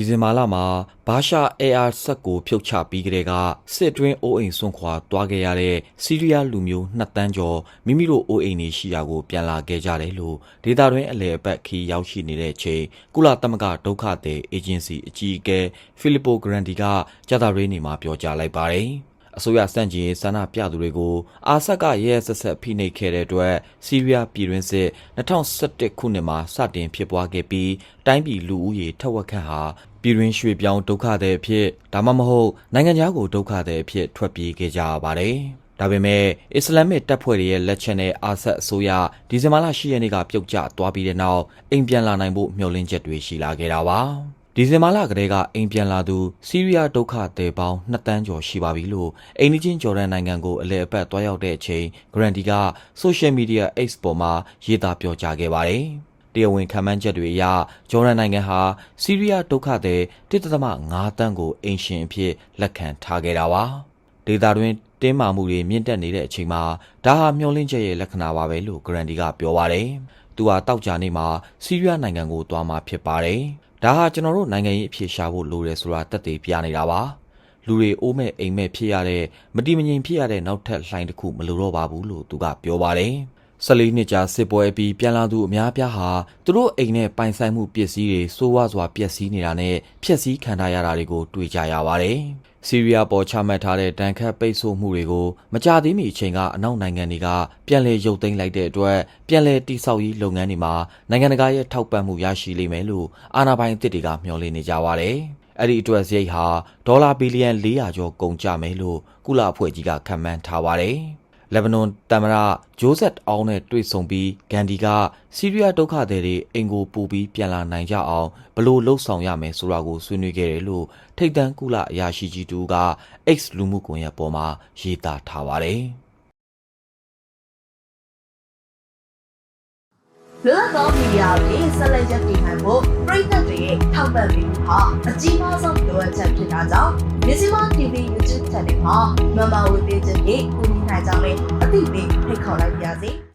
ဒီဇင်ဘာလမှာဘာရှာ AR ဆက်ကိုဖြုတ်ချပြီးကတည်းကစစ်တွင်းအိုးအိမ်ဆွန့်ခွာသွားခဲ့ရတဲ့စီးရီးယားလူမျိုး2တန်းကျော်မိမိတို့အိုးအိမ်တွေရှိရာကိုပြန်လာခဲ့ကြတယ်လို့ဒေတာတွင်းအလဲအပတ်ခီးရောက်ရှိနေတဲ့အချိန်ကုလသမဂ္ဂဒုက္ခသည်အေဂျင်စီအကြီးအကဲဖီလီပိုဂရန်ဒီကကြာသပတေးနေ့မှာပြောကြားလိုက်ပါတယ်။အစိုးရစန့်ကျင်ရေးဆန္ဒပြသူတွေကိုအာဆက်ကရဲရဲဆက်ဆက်ဖိနှိပ်ခဲ့တဲ့အတွက်စီးရီးယားပြည်တွင်းစစ်2011ခုနှစ်မှာစတင်ဖြစ်ပွားခဲ့ပြီးတိုင်းပြည်လူဦးရေထက်ဝက်ခန့်ဟာ ပြည်တွင်းရွှေ့ပြောင်းဒုက္ခသည်အဖြစ်ဒါမှမဟုတ်နိုင်ငံခြားကိုဒုက္ခသည်အဖြစ်ထွက်ပြေးခဲ့ကြရပါတယ်။ဒါပေမဲ့အစ္စလာမစ်တပ်ဖွဲ့တွေရဲ့လက်ချက်နဲ့အာဆတ်အစိုးရဒီဇင်ဘာလ10ရက်နေ့ကပြုတ်ကျသွားပြီးတဲ့နောက်အိမ်ပြန်လာနိုင်ဖို့မျှော်လင့်ချက်တွေရှိလာခဲ့တာပါ။ဒီဇင်ဘာလကတည်းကအိမ်ပြန်လာသူစီးရီးယားဒုက္ခသည်ပေါင်း2တန်းကျော်ရှိပါပြီလို့အိမ်နီးချင်းဂျော်ဒန်နိုင်ငံကိုအလဲအပတ်သွားရောက်တဲ့အချိန်ဂရန်ဒီကဆိုရှယ်မီဒီယာ X ပေါ်မှာရေးသားပြောကြားခဲ့ပါတယ်။ တရားဝင်ခံမှန်းချက်တွေအရဂျော်ဒန်နိုင်ငံဟာစီးရီးယားဒုက္ခသည်1.5တန်းကိုအိမ်ရှင်အဖြစ်လက်ခံထားခဲ့တာပါ။ဒေတာတွင်တင်းမာမှုတွေမြင့်တက်နေတဲ့အချိန်မှာဒါဟာမျောလင့်ချက်ရဲ့လက္ခဏာပါပဲလို့ဂရန်ဒီကပြောပါတယ်။သူဟာတောက်ကြနေမှာစီးရီးယားနိုင်ငံကိုသွားမှာဖြစ်ပါတယ်။ဒါဟာကျွန်တော်တို့နိုင်ငံရေးအဖြစ်ရှာဖို့လိုတယ်ဆိုတာတက်သေးပြနေတာပါ။လူတွေအိုးမဲ့အိမ်မဲ့ဖြစ်ရတဲ့မတိမငြိမ်ဖြစ်ရတဲ့နောက်ထပ်လှိုင်းတစ်ခုမလိုတော့ပါဘူးလို့သူကပြောပါတယ်။ 14နှစ်ကြာစစ်ပွဲပြီးပြန်လာသူအများပြားဟာသူတို့အိမ်နဲ့ပိုင်ဆိုင်မှုပစ္စည်းတွေစိုးဝါစွာပျက်စီးနေတာနဲ့ဖျက်ဆီးခံထားရတာတွေကိုတွေ့ကြရပါတယ်။ဆီးရီးယားပေါ်ချမှတ်ထားတဲ့တန်ခတ်ပိတ်ဆို့မှုတွေကိုမကြသေးမီအချိန်ကအနောက်နိုင်ငံတွေကပြန်လည်ရုပ်သိမ်းလိုက်တဲ့အတွက်ပြန်လည်တိစောက်ရေးလုပ်ငန်းတွေမှာနိုင်ငံတကာရဲ့ထောက်ပံ့မှုရရှိလိမ့်မယ်လို့အာဏာပိုင်အသစ်တွေကမျှော်လင့်နေကြပါတယ်။အဲ့ဒီအတွက်စရိတ်ဟာဒေါ်လာဘီလီယံ400ကျော်ကုန်ကျမယ်လို့ကုလအဖွဲ့ကြီးကခန့်မှန်းထားပါတယ်။ လက်ဘနွန်တမရဂျိုးဆက်အောင်နဲ့တွေ့ဆုံပြီးဂန်ဒီကစီးရီးယားဒုက္ခသည်တွေအင်ကိုပူပြီးပြန်လာနိုင်ကြအောင်ဘလို့လှုပ်ဆောင်ရမယ်ဆိုတာကိုဆွေးနွေးခဲ့တယ်လို့ထိတ်တန်းကုလအရာရှိကြီးတူက X လူမှုကွန်ရက်ပေါ်မှာရေးသားထားပါတယ်။လွတ်သောမီဒီယာတွေဆက်လက်ရပ်တည်နိုင်ဖို့ပြည်သက်တွေရဲ့ထောက်ပံ့ပေးမှုဟာအကြီးမားဆုံးလိုအပ်ချက်ဖြစ်တာကြောင့်မြစီမ TV YouTube Channel မှာမမဝေပေးခြင်းဖြင့် ကူညီနိုင်ကြမယ်အသိပေးဖိတ်ခေါ်လိုက်ပါရစေ။